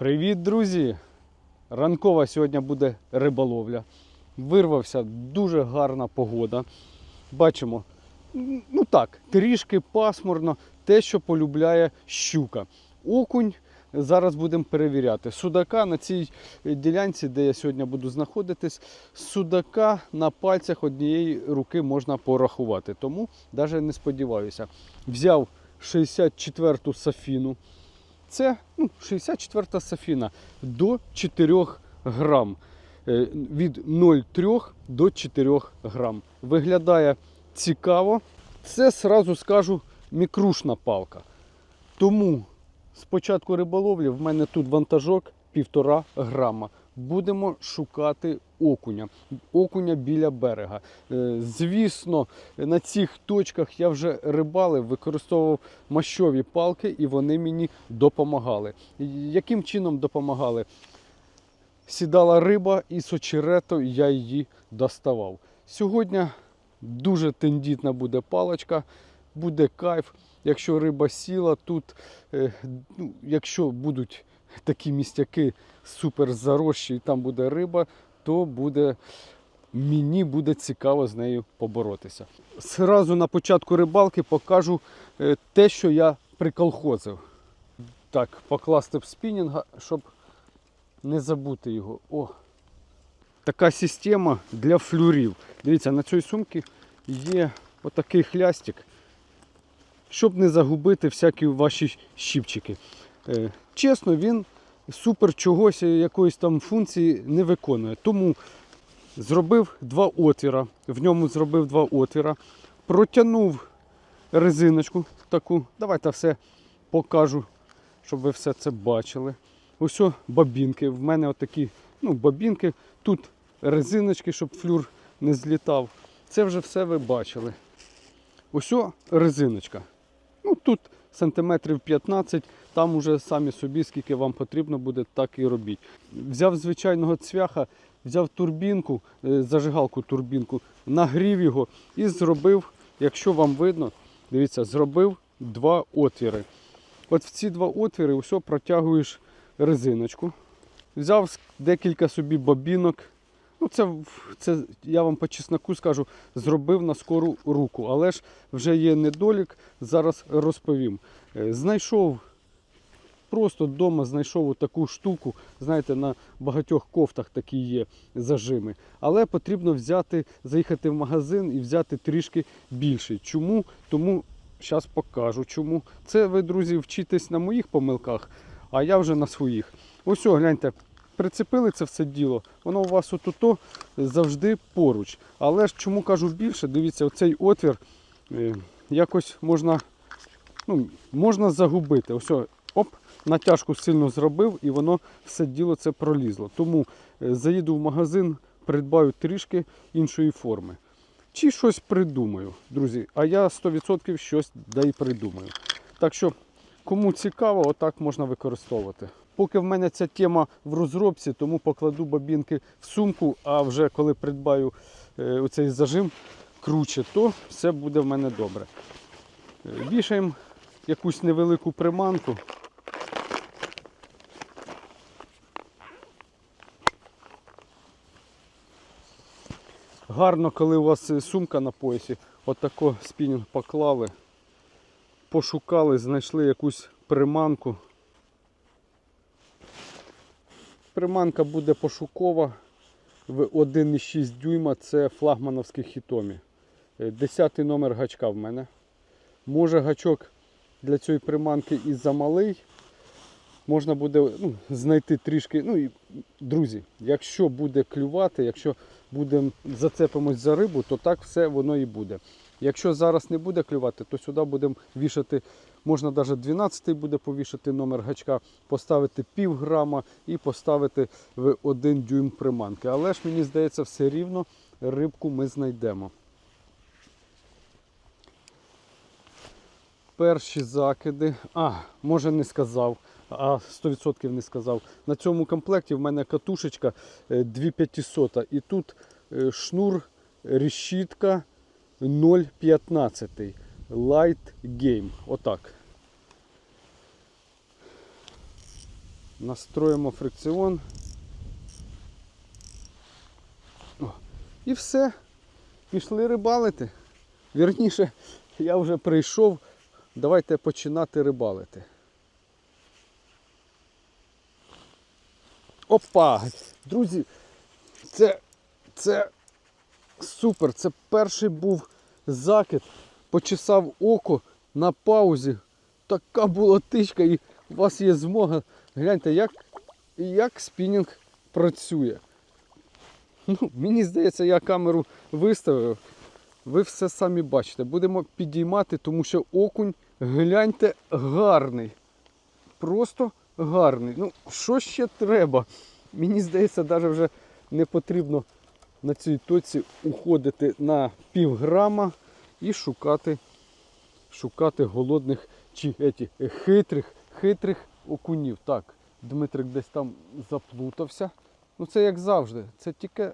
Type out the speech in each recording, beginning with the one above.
Привіт, друзі! Ранкова сьогодні буде риболовля. Вирвався дуже гарна погода. Бачимо, ну так, трішки пасмурно, те, що полюбляє щука. Окунь зараз будемо перевіряти. Судака на цій ділянці, де я сьогодні буду знаходитись, судака на пальцях однієї руки можна порахувати. Тому навіть не сподіваюся. Взяв 64-ту сафіну. Це ну, 64 сафіна до 4 грам. Е, Від 0,3 до 4 грам. Виглядає цікаво. Це сразу скажу мікрушна палка. Тому спочатку риболовлі в мене тут вантажок 1,5 грама. Будемо шукати окуня. Окуня біля берега. Е, Звісно, на цих точках я вже рибалив, використовував мащові палки, і вони мені допомагали. Яким чином допомагали? Сідала риба і з очерету я її доставав. Сьогодні дуже тендітна буде паличка, буде кайф. Якщо риба сіла, тут, е, ну, якщо будуть такі містяки супер зарощі і там буде риба, то буде мені буде цікаво з нею поборотися. Зразу на початку рибалки покажу е, те, що я приколхозив. Так, покласти в спінінга, щоб не забути його. О! Така система для флюрів. Дивіться, на цій сумці є отакий хлястик, щоб не загубити всякі ваші щіпчики. Е, Чесно, він супер чогось, якоїсь там функції не виконує. Тому зробив два отвіра. В ньому зробив два отвіра. Протягнув резиночку таку. Давайте все покажу, щоб ви все це бачили. Ось о, бобінки. В мене отакі ну, бобінки. Тут резиночки, щоб флюр не злітав. Це вже все ви бачили. Ось резиночка. Ну, тут сантиметрів 15, там уже самі собі, скільки вам потрібно буде, так і робіть. Взяв звичайного цвяха, взяв турбінку, е, зажигалку турбінку, нагрів його і зробив, якщо вам видно, дивіться, зробив два отвіри. От в ці два отвіри усе протягуєш резиночку. Взяв декілька собі бобінок. Ну, це, це я вам по чесноку скажу, зробив на скору руку. Але ж вже є недолік, зараз розповім. Е, Знайшов просто вдома знайшов таку штуку. Знаєте, на багатьох кофтах такі є зажими. Але потрібно взяти, заїхати в магазин і взяти трішки більший. Чому? Тому зараз покажу чому. Це ви, друзі, вчитесь на моїх помилках, а я вже на своїх. Ось, о, гляньте, прицепили це все діло, воно у вас отуто завжди поруч. Але ж чому кажу більше, дивіться, оцей отвір е, якось можна, ну, можна загубити. Ось, оп, натяжку сильно зробив і воно все діло це пролізло. Тому е, заїду в магазин, придбаю трішки іншої форми. Чи щось придумаю, друзі. А я 100% щось да й придумаю. Так що, кому цікаво, отак можна використовувати. Поки в мене ця тема в розробці, тому покладу бобінки в сумку, а вже коли придбаю е, оцей зажим круче, то все буде в мене добре. Е, Вішаємо якусь невелику приманку. Гарно, коли у вас е, сумка на поясі, отако спінінг поклали, пошукали, знайшли якусь приманку. Приманка буде пошукова в 1,6 дюйма, це флагмановський хітомі. Е, Десятий номер гачка в мене. Може гачок для цієї приманки і замалий. Можна буде ну, знайти трішки. Ну і друзі, якщо буде клювати, якщо будемо зацепимось за рибу, то так все воно і буде. Якщо зараз не буде клювати, то сюди будемо вішати, можна навіть 12 буде повішати номер гачка, поставити пів грама і поставити в 1 дюйм приманки. Але ж мені здається, все рівно рибку ми знайдемо. Перші закиди. А, може не сказав, а 100% не сказав. На цьому комплекті в мене катушечка е, 2500 і тут е, шнур решітка 0,15. Light Game. Отак. Настроїмо фрикціон. О, і все. Пішли рибалити. Вірніше, я вже прийшов. Давайте починати рибалити. Опа! Друзі, це, це супер. Це перший був закид. Почесав око на паузі. Така була тичка, і у вас є змога. Гляньте, як, як спінінг працює. Ну, мені здається, я камеру виставив. Ви все самі бачите. Будемо підіймати, тому що окунь, гляньте, гарний. Просто гарний. Ну, що ще треба? Мені здається, навіть вже не потрібно на цій точці уходити на пів грама і шукати, шукати голодних чи еті, хитрих, хитрих окунів. Так, Дмитрик десь там заплутався. Ну це як завжди. Це тільки,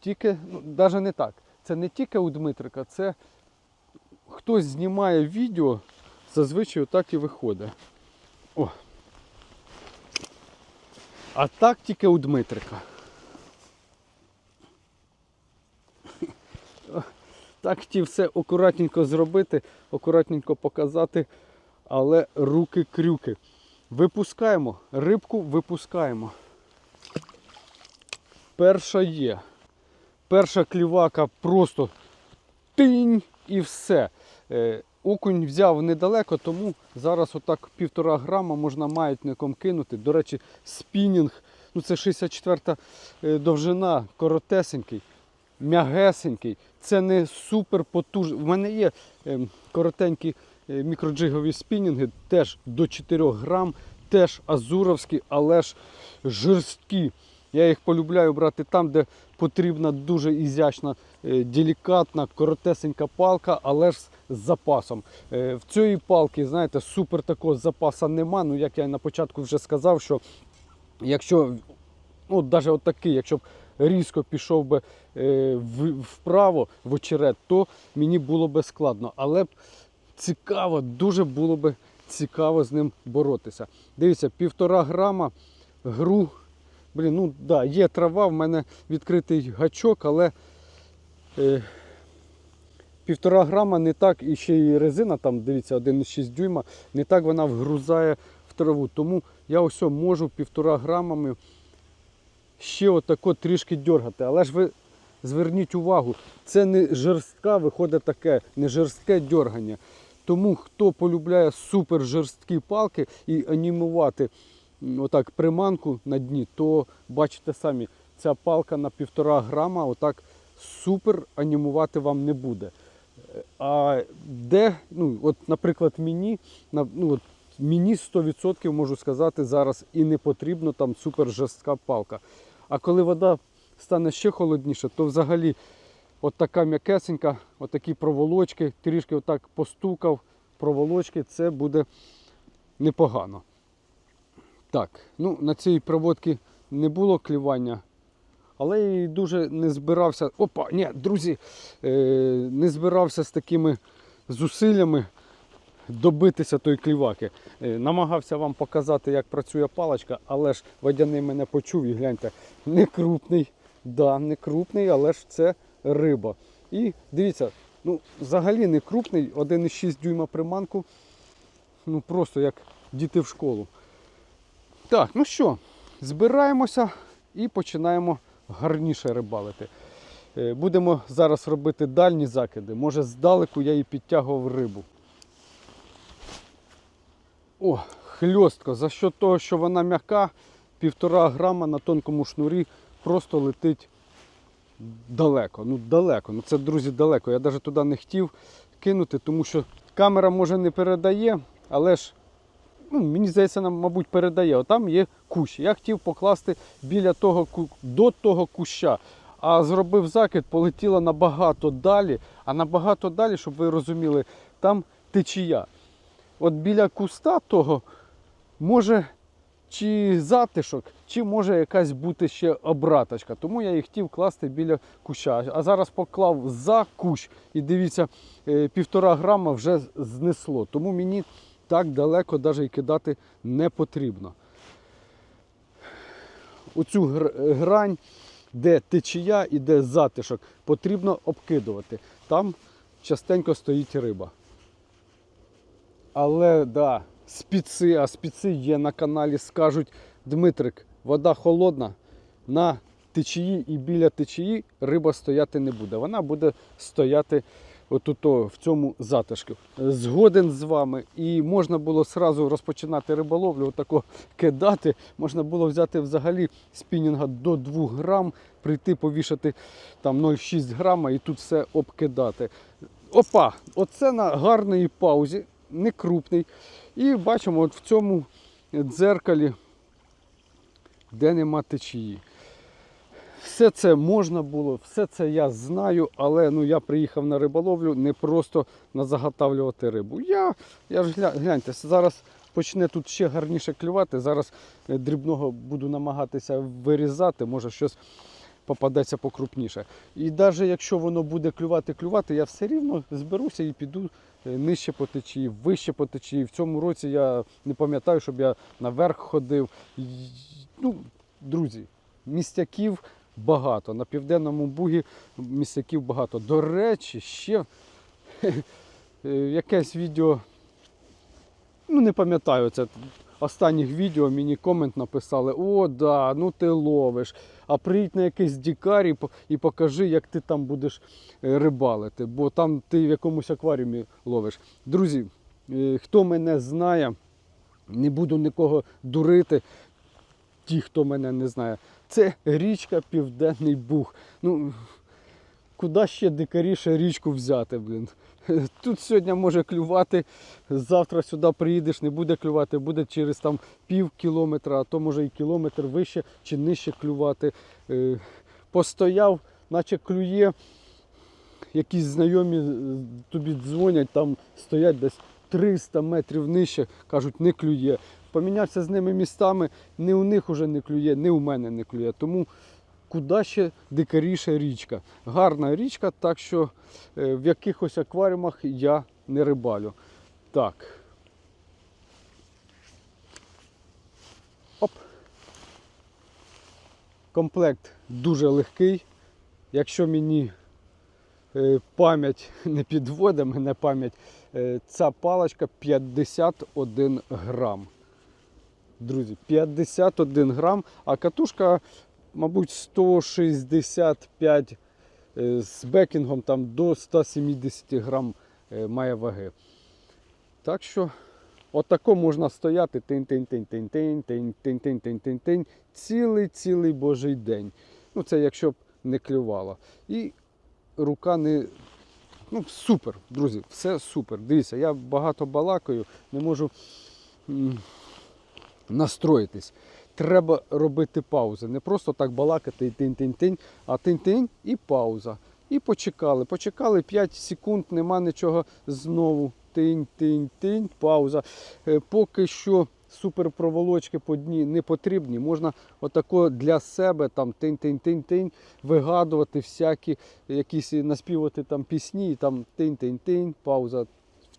тільки ну, навіть не так. Це не тільки у Дмитрика, це хтось знімає відео, зазвичай отак і виходить. О. А так тільки у Дмитрика. Так хотів все акуратненько зробити, акуратненько показати, але руки-крюки. Випускаємо, рибку випускаємо. Перша є. Перша клівака просто тинь і все. Окунь взяв недалеко, тому зараз отак півтора грама можна маятником кинути. До речі, спінінг, ну це 64 е, довжина, коротесенький, м'ягесенький. Це не супер потужний. У мене є ем, коротенькі е, мікроджигові спінінги, теж до 4 грам, теж азуровські, але ж жорсткі. Я їх полюбляю брати там, де потрібна дуже ізящна, е, делікатна, коротесенька палка, але ж з запасом. Е, В цієї палки, знаєте, супер такого запасу нема. Ну, як я на початку вже сказав, що якщо, ну, навіть отакий, якщо б різко пішов би е, вправо в очерет, то мені було би складно. Але б цікаво, дуже було би цікаво з ним боротися. Дивіться, півтора грама гру. Блін, ну да, є трава, в мене відкритий гачок, але е, півтора грама не так, і ще й резина, там, дивіться, 1,6 дюйма, не так вона вгрузає в траву. Тому я ось можу півтора грамами ще отако трішки дергати. Але ж ви зверніть увагу, це не жорстка, виходить таке, не жорстке дергання. Тому хто полюбляє супер жорсткі палки і анімувати отак приманку на дні, то бачите самі, ця палка на півтора грама отак супер анімувати вам не буде. А де, ну, от, наприклад, мені, ну, от, мені 100% можу сказати зараз і не потрібно там супер жорстка палка. А коли вода стане ще холодніше, то взагалі от така м'якесенька, отакі проволочки, трішки отак постукав, проволочки, це буде непогано. Так, ну на цій проводці не було клівання, але і дуже не збирався. Опа, ні, друзі, е, не збирався з такими зусиллями добитися тої кліваки. Е, намагався вам показати, як працює паличка, але ж водяний мене почув і гляньте, не крупний. Да, не крупний, але ж це риба. І дивіться, ну взагалі не крупний, 1,6 дюйма приманку. Ну просто як діти в школу. Так, ну що, збираємося і починаємо гарніше рибалити. Е, Будемо зараз робити дальні закиди. Може здалеку я і підтягував рибу. О, хльостка. За що того, що вона м'яка, півтора грама на тонкому шнурі просто летить далеко. Ну далеко. Ну це, друзі, далеко. Я навіть туди не хотів кинути, тому що камера може не передає, але ж ну, мені здається, нам, мабуть, передає. Отам є кущ. Я хотів покласти біля того до того куща. А зробив закид, полетіла набагато далі. А набагато далі, щоб ви розуміли, там течія. От біля куста того може чи затишок, чи може якась бути ще обраточка. Тому я і хотів класти біля куща. А зараз поклав за кущ і дивіться, е, півтора грама вже знесло. Тому мені так далеко навіть кидати не потрібно. Оцю гр- грань, де течія і де затишок, потрібно обкидувати. Там частенько стоїть риба. Але да, спіци, а спіци є на каналі, скажуть, Дмитрик, вода холодна, на течії і біля течії риба стояти не буде. Вона буде стояти отуто, в цьому затишку. Згоден з вами. І можна було сразу розпочинати риболовлю, отако кидати. Можна було взяти взагалі спінінга до 2 грам, прийти повішати там 0,6 грама і тут все обкидати. Опа! Оце на гарній паузі, не крупний. І бачимо, от в цьому дзеркалі, де нема течії. Все це можна було, все це я знаю, але ну, я приїхав на риболовлю не просто на заготавлювати рибу. Я, я ж гля- гляньте, зараз почне тут ще гарніше клювати. Зараз е, дрібного буду намагатися вирізати, може щось попадеться покрупніше. І навіть якщо воно буде клювати, клювати, я все рівно зберуся і піду е, нижче по течії, вище по течії. В цьому році я не пам'ятаю, щоб я наверх ходив. Ну, друзі, містяків багато. На південному бугі містяків багато. До речі, ще е, якесь відео, ну не пам'ятаю, це останніх відео мені комент написали: О, да, ну ти ловиш. А приїдь на якийсь дікар і і покажи, як ти там будеш е, рибалити, бо там ти в якомусь акваріумі ловиш. Друзі, е, хто мене знає, не буду нікого дурити. Ті, хто мене не знає, це річка Південний Буг. Ну, куди ще дикаріше річку взяти, блін? Тут сьогодні може клювати, завтра сюди приїдеш, не буде клювати, буде через там пів кілометра, а то може і кілометр вище чи нижче клювати. Е, Постояв, наче клює, якісь знайомі тобі дзвонять, там стоять десь 300 метрів нижче, кажуть, не клює. Помінявся з ними містами, не у них уже не клює, не у мене не клює. Тому куди ще дикаріша річка. Гарна річка, так що е, в якихось акваріумах я не рибалю. Так. Оп. Комплект дуже легкий. Якщо мені е, пам'ять не підводить, мене пам'ять, е, ця паличка 51 грам. Друзі, 51 грам, а катушка, мабуть, 165 е, з бекінгом там до 170 грам е, має ваги. Так що, отако можна стояти тинь-тинь-тинь-тинь-тинь-тинь-тинь-тинь-тинь цілий-цілий божий день. Ну, це якщо б не клювало. І рука не. Ну, супер, друзі, все супер. Дивіться, я багато балакаю, не можу. М, настроїтись. Треба робити паузи. Не просто так балакати і тинь-тинь-тинь, а тинь-тинь і пауза. І почекали. Почекали 5 секунд, нема нічого знову. Тинь-тинь-тинь, пауза. Е, Поки що суперпроволочки по дні не потрібні. Можна отако для себе там тинь-тинь-тинь-тинь вигадувати всякі якісь наспівати там пісні, і там тинь-тинь-тинь, пауза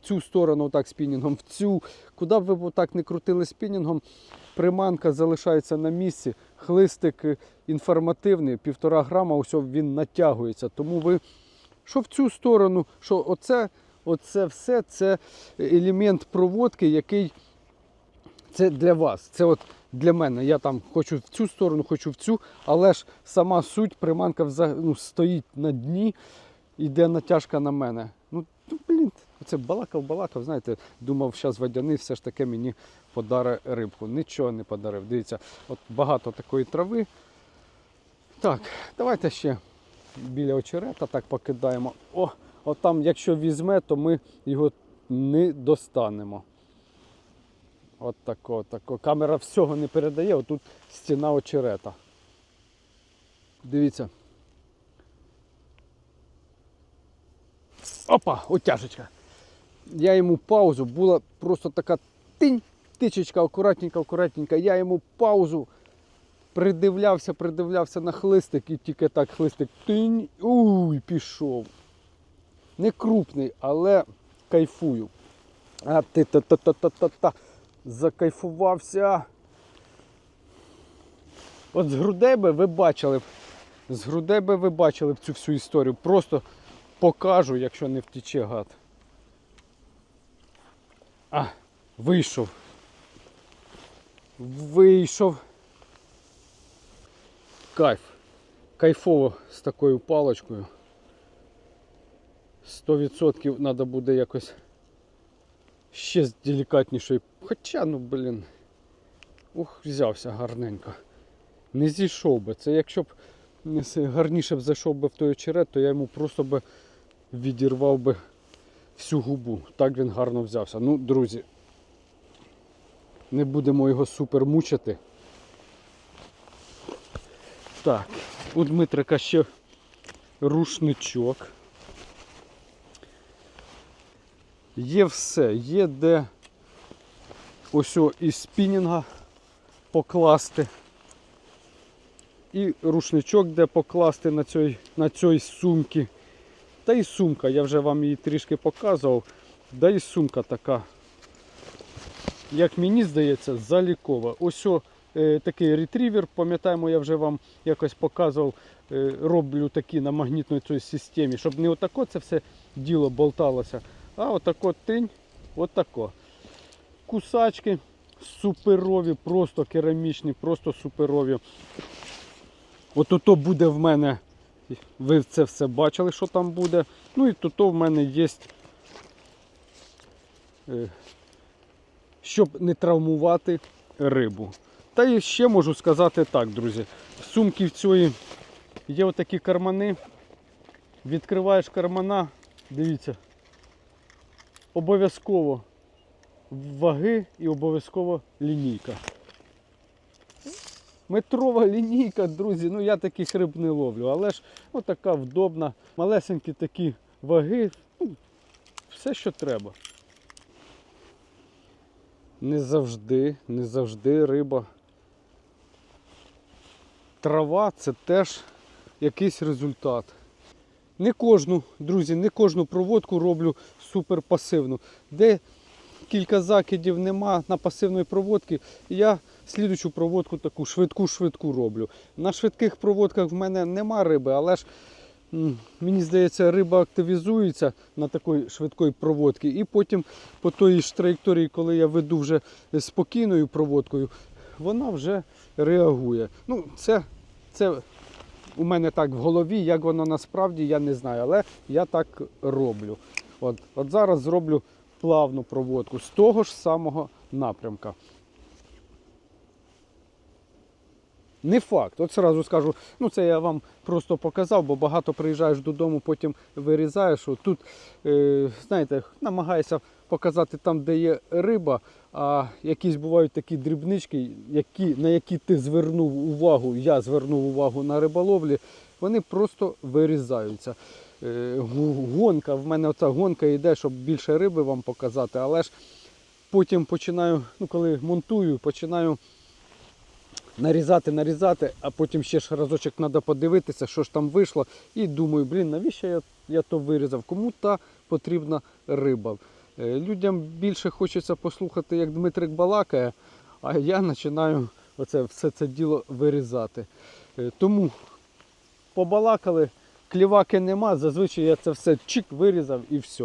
цю сторону так спінінгом, в цю. Куди б ви так не крутили спінінгом, приманка залишається на місці, хлистик е, інформативний, півтора грама, ось він натягується. Тому ви що в цю сторону, що оце, оце все це елемент проводки, який це для вас. Це от для мене. Я там хочу в цю сторону, хочу в цю, але ж сама суть приманка ну, стоїть на дні, йде натяжка на мене. Ну, ну блін, це балакав, балакав, знаєте, думав, зараз водяний все ж таки мені подарить рибку. Нічого не подарив. Дивіться, от багато такої трави. Так, давайте ще біля очерета так покидаємо. О, от там, якщо візьме, то ми його не достанемо. От тако, тако. Камера всього не передає, отут стіна очерета. Дивіться. Опа, утяжечка. Я йому паузу, була просто така тинь, тичечка, акуратненька, акуратненька. Я йому паузу придивлявся, придивлявся на хлистик і тільки так хлистик тинь, уй, пішов. Не крупний, але кайфую. А ти та-та-та-та-та-та. Закайфувався. От з грудей би ви бачили. З грудей би ви бачили б цю всю історію. Просто покажу, якщо не втіче гад. А, вийшов. Вийшов. Кайф. Кайфово з такою паличкою. 100% треба буде якось ще з. Хоча, ну блін. Ух, взявся гарненько. Не зійшов би. Це якщо б гарніше б зайшов би в той очерет, то я йому просто би відірвав би всю губу. Так він гарно взявся. Ну, друзі, не будемо його супер мучити. Так, у Дмитрика ще рушничок. Є все, є де ось із спінінга покласти. І рушничок, де покласти на цій, на цій сумці. Та і сумка, я вже вам її трішки показував. Да і сумка така, як мені здається, залікова. Ось о, е, такий ретрівер, пам'ятаємо, я вже вам якось показував, е, роблю такі на магнітній системі, щоб не отако це все діло болталося, а отако тинь, отако. Кусачки суперові, просто керамічні, просто суперові. От ото буде в мене, ви це все бачили, що там буде. Ну і тут в мене є, е, щоб не травмувати рибу. Та і ще можу сказати так, друзі. В сумці в цієї є отакі кармани. Відкриваєш кармана, дивіться, обов'язково ваги і обов'язково лінійка. Метрова лінійка, друзі, ну я таких риб не ловлю, але ж отака вдобна, малесенькі такі ваги, ну, все, що треба. Не завжди, не завжди риба. Трава це теж якийсь результат. Не кожну, друзі, не кожну проводку роблю супер пасивну. Де кілька закидів нема на пасивної проводки, я слідучу проводку таку швидку-швидку роблю. На швидких проводках в мене нема риби, але ж мені здається, риба активізується на такій швидкій проводці. І потім по тої ж траєкторії, коли я веду вже спокійною проводкою, вона вже реагує. Ну, це, це у мене так в голові, як воно насправді, я не знаю, але я так роблю. От, от зараз зроблю плавну проводку з того ж самого напрямка. Не факт. От сразу скажу, ну це я вам просто показав, бо багато приїжджаєш додому, потім вирізаєш. Тут, е, знаєте, намагаєшся показати там, де є риба, а якісь бувають такі дрібнички, які, на які ти звернув увагу, я звернув увагу на риболовлі, вони просто вирізаються. Е, гонка, в мене оця гонка йде, щоб більше риби вам показати, але ж потім починаю, ну коли монтую, починаю нарізати, нарізати, а потім ще ж разочок треба подивитися, що ж там вийшло. І думаю, блін, навіщо я, я то вирізав? Кому та потрібна риба? Е, Людям більше хочеться послухати, як Дмитрик балакає, а я починаю оце, все це діло вирізати. Е, Тому побалакали, кліваки нема, зазвичай я це все чик вирізав і все.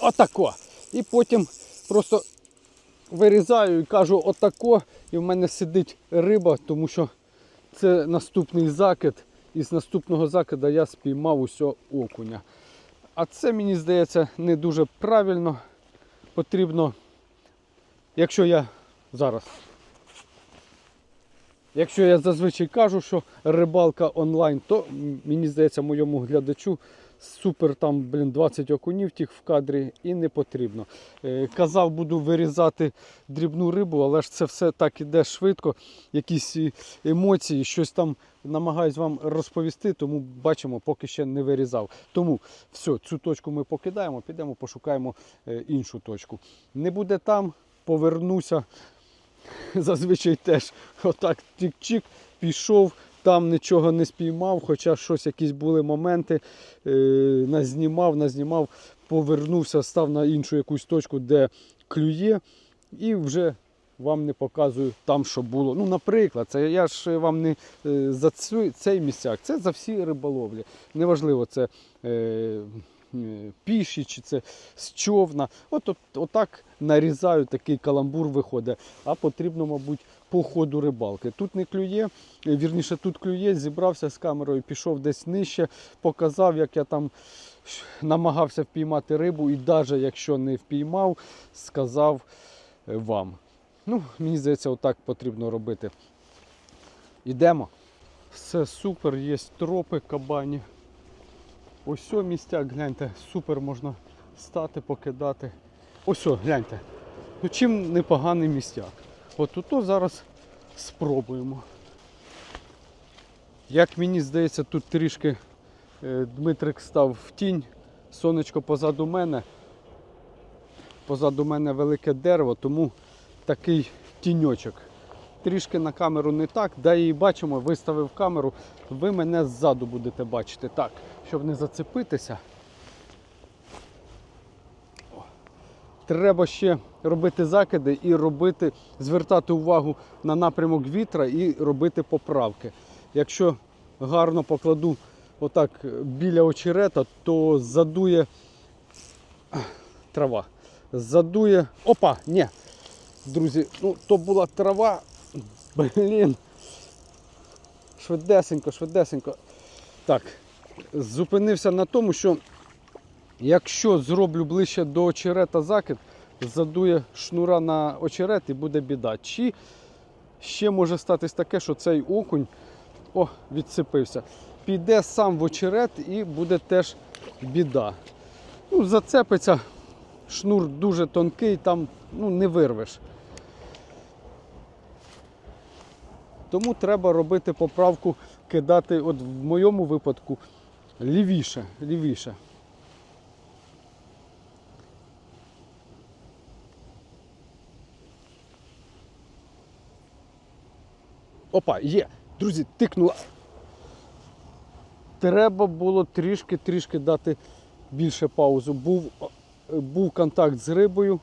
Отако. І потім просто вирізаю і кажу отако, і в мене сидить риба, тому що це наступний закид. І з наступного закида я спіймав усього окуня. А це, мені здається, не дуже правильно. Потрібно, якщо я зараз. Якщо я зазвичай кажу, що рибалка онлайн, то мені здається, моєму глядачу супер там, блін, 20 окунів тих в кадрі і не потрібно. Е, Казав, буду вирізати дрібну рибу, але ж це все так іде швидко. Якісь емоції, щось там намагаюсь вам розповісти, тому бачимо, поки ще не вирізав. Тому все, цю точку ми покидаємо, підемо, пошукаємо е, іншу точку. Не буде там, повернуся. Зазвичай теж отак тік-чік, пішов, там нічого не спіймав, хоча щось якісь були моменти, е, назнімав, назнімав, повернувся, став на іншу якусь точку, де клює, і вже вам не показую там, що було. Ну, наприклад, це я ж вам не е, за цей місцяк, це за всі риболовлі. Неважливо, це е, піші чи це з човна. От, от отак нарізаю, такий каламбур виходить. А потрібно, мабуть, по ходу рибалки. Тут не клює, е, вірніше, тут клює, зібрався з камерою, пішов десь нижче, показав, як я там намагався впіймати рибу, і навіть якщо не впіймав, сказав е, вам. Ну, мені здається, отак потрібно робити. Ідемо. Все супер, є тропи кабані. Ось о містяк, гляньте, супер можна стати, покидати. Ось о, гляньте. Ну чим непоганий містяк. От тут зараз спробуємо. Як мені здається, тут трішки е, Дмитрик став в тінь, сонечко позаду мене. Позаду мене велике дерево, тому такий тіньочок. Трішки на камеру не так, да і бачимо, виставив камеру, ви мене ззаду будете бачити. Так, щоб не зацепитися. Треба ще робити закиди і робити, звертати увагу на напрямок вітра і робити поправки. Якщо гарно покладу отак біля очерета, то задує трава. Задує. Опа! Ні. Друзі, ну то була трава. Блін. Швидесенько, швидесенько. Так, зупинився на тому, що якщо зроблю ближче до очерета закид, задує шнура на очерет і буде біда. Чи ще може статись таке, що цей окунь о, відсипився. Піде сам в очерет і буде теж біда. Ну, зацепиться, шнур дуже тонкий, там ну, не вирвеш. Тому треба робити поправку, кидати, от в моєму випадку, лівіше. лівіше. Опа, є. Друзі, тикнула. Треба було трішки-трішки дати більше паузу. Був, був контакт з рибою.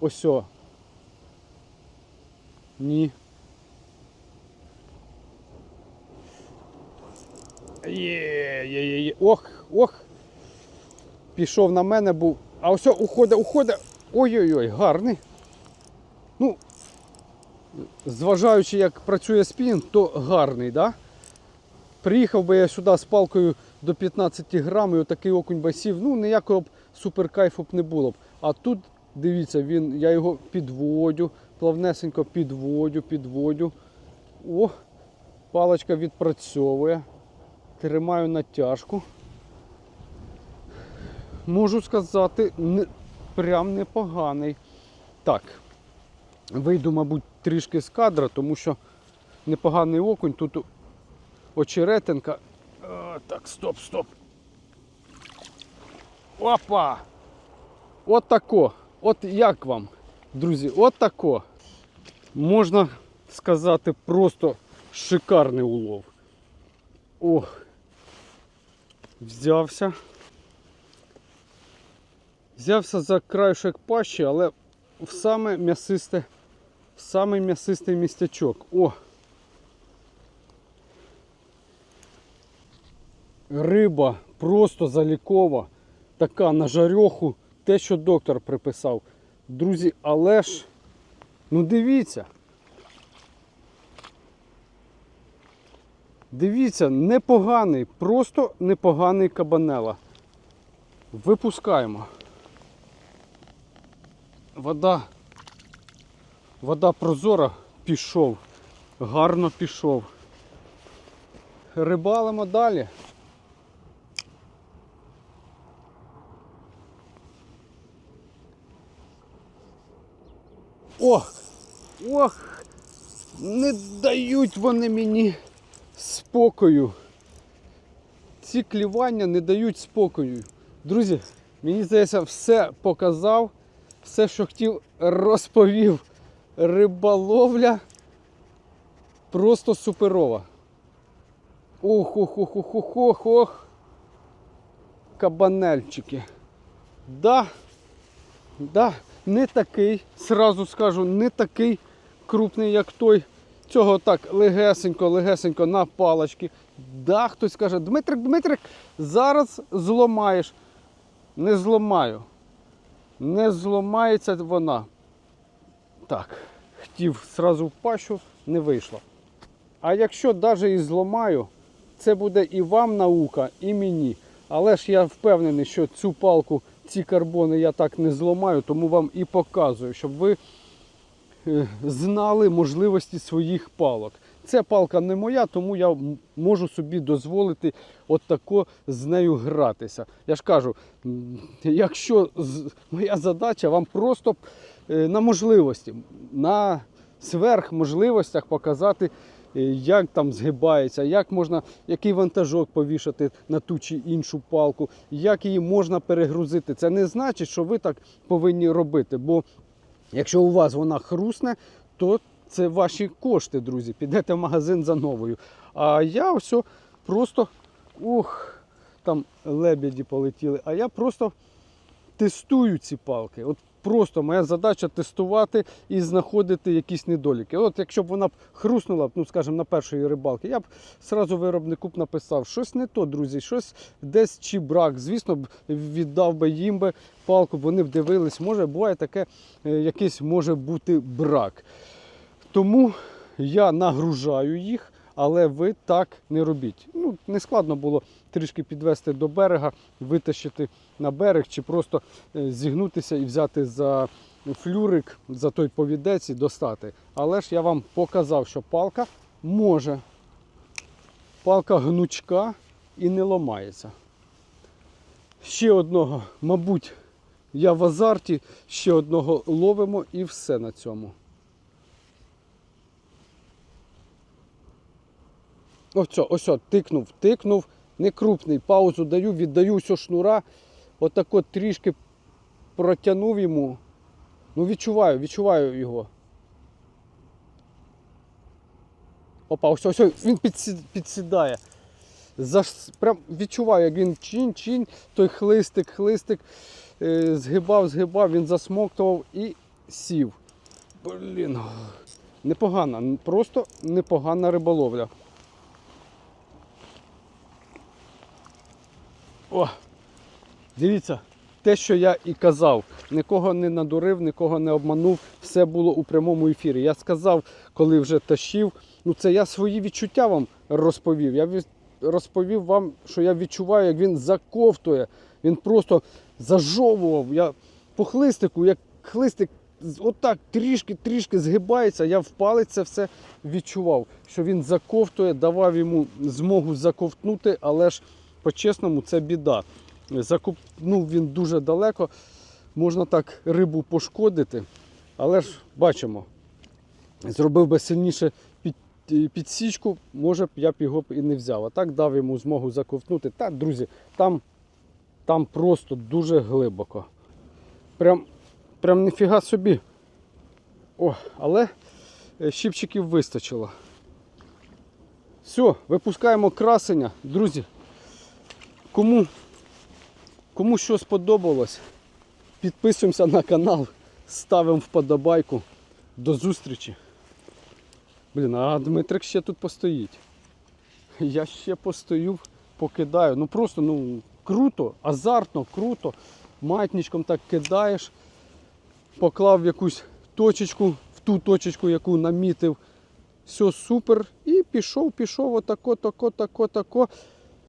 Ось. Ні. Є, є, є, є. Ох, ох. Пішов на мене, був. А ось уходить, уходить. Ой-ой-ой, гарний. Ну, зважаючи, як працює спінінг, то гарний, да? Приїхав би я сюди з палкою до 15 грам і отакий окунь басів, ну ніякого б суперкайфу б не було б. А тут, дивіться, він, я його підводю, плавнесенько підводю, підводю. О, паличка відпрацьовує. Тримаю натяжку. Можу сказати, не, прям непоганий. Так, вийду, мабуть, трішки з кадра, тому що непоганий окунь. Тут очеретинка. О, так, стоп, стоп. Опа! От тако. От як вам, друзі, от тако. Можна сказати, просто шикарний улов. Ох. Взявся. Взявся за краєшок пащі, але в саме м'ясисте, в саме м'ясистий містячок. О! Риба просто залікова, така на жарьоху, те, що доктор приписав. Друзі, але ж, ну дивіться. Дивіться, непоганий, просто непоганий кабанела. Випускаємо. Вода. Вода прозора пішов. Гарно пішов. Рибалимо далі. Ох! Ох! Не дають вони мені спокою. Ці клівання не дають спокою. Друзі, мені здається, все показав, все, що хотів, розповів. Риболовля Просто суперова. Ох, ох, ох, ох, ох, ох, ох. Кабанельчики. Да, да, не такий, сразу скажу, не такий крупний, як той. Цього так легесенько, легесенько на палочки. Да, хтось каже, Дмитрик, Дмитрик, зараз зломаєш. Не зломаю. Не зломається вона. Так, хотів сразу в пащу, не вийшло. А якщо навіть і зломаю, це буде і вам наука, і мені. Але ж я впевнений, що цю палку, ці карбони я так не зламаю, тому вам і показую, щоб ви знали можливості своїх палок. Ця палка не моя, тому я можу собі дозволити от з нею гратися. Я ж кажу, якщо моя задача вам просто е, на можливості, на сверхможливостях показати, е, як там згибається, як можна, який вантажок повішати на ту чи іншу палку, як її можна перегрузити. Це не значить, що ви так повинні робити. Бо якщо у вас вона хрусне, то це ваші кошти, друзі. Підете в магазин за новою. А я все просто ух, там лебеді полетіли. А я просто тестую ці палки. От просто моя задача тестувати і знаходити якісь недоліки. От якщо б вона б хруснула, ну скажімо, на першої рибалки, я б сразу виробнику б написав, щось не то, друзі, щось десь чи брак. Звісно б віддав би їм би палку, вони б дивились, може буває таке, е, якийсь може бути брак. Тому я нагружаю їх, але ви так не робіть. Ну, не складно було трішки підвести до берега, витащити на берег чи просто е, зігнутися і взяти за флюрик, за той повідець і достати. Але ж я вам показав, що палка може. Палка гнучка і не ламається. Ще одного, мабуть, я в азарті, ще одного ловимо і все на цьому. Ось, ось, тикнув, тикнув, не крупний, паузу даю, віддаю все шнура. Отак от трішки протягнув йому. Ну відчуваю, відчуваю його. Опа, ось, ось, він підсідає. Заш... Прям відчуваю, як він чинь-чинь, той хлистик, хлистик, е, згибав, згибав, він засмоктував і сів. Блін. Непогана, просто непогана риболовля. О, дивіться, те, що я і казав, нікого не надурив, нікого не обманув, все було у прямому ефірі. Я сказав, коли вже тащив, ну це я свої відчуття вам розповів. Я розповів вам, що я відчуваю, як він заковтує. Він просто зажовував. Я по хлистику, як хлистик, отак трішки-трішки згибається, я в палець це все відчував, що він заковтує, давав йому змогу заковтнути, але ж по-чесному, це біда. Закупнув він дуже далеко, можна так рибу пошкодити, але ж бачимо, зробив би сильніше під, е, підсічку, може б я б його і не взяв. А так дав йому змогу заковтнути. Та, друзі, там, там просто дуже глибоко. Прям, прям ніфіга собі. О, але е, щипчиків вистачило. Все, випускаємо красення, друзі. Кому, кому що сподобалось, підписуємося на канал, ставимо вподобайку. До зустрічі. Блін, а Дмитрик ще тут постоїть. Я ще постою, покидаю. Ну просто ну, круто, азартно, круто. Матнічком так кидаєш, поклав в якусь точечку, в ту точечку, яку намітив. Все супер. І пішов, пішов, отако, тако, тако, тако.